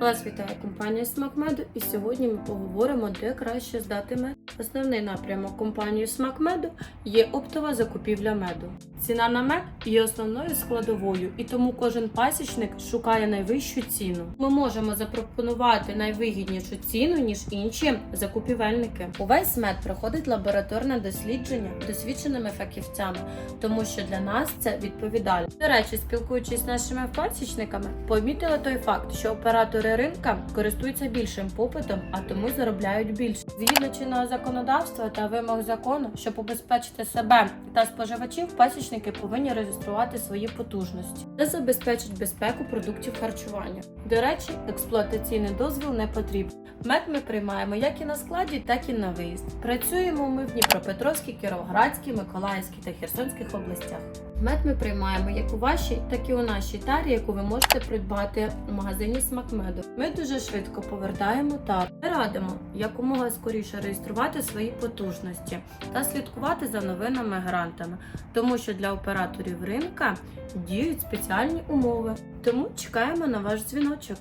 Вас вітає компанія Смакмеду, і сьогодні ми поговоримо, де краще здати мед. Основний напрямок компанії Смакмеду є оптова закупівля меду. Ціна на мед є основною складовою, і тому кожен пасічник шукає найвищу ціну. Ми можемо запропонувати найвигіднішу ціну ніж інші закупівельники. Увесь мед проходить лабораторне дослідження досвідченими фахівцями, тому що для нас це відповідально. До речі, спілкуючись з нашими пасічниками, помітили той факт, що оператори ринка користуються більшим попитом, а тому заробляють більше. Згідно чинного законодавства та вимог закону, щоб убезпечити себе та споживачів, пасічники повинні реєструвати свої потужності та забезпечить безпеку продуктів харчування. До речі, експлуатаційний дозвіл не потрібен. Мед ми приймаємо як і на складі, так і на виїзд. Працюємо ми в Дніпропетровській, Кіровоградській, Миколаївській та Херсонських областях. Мед ми приймаємо як у вашій, так і у нашій тарі, яку ви можете придбати у магазині Смакмеду. Ми дуже швидко повертаємо тару. Ми радимо якомога скоріше реєструвати свої потужності та слідкувати за новинами грантами, тому що для операторів ринка діють спеціальні умови. Тому чекаємо на ваш дзвіночок.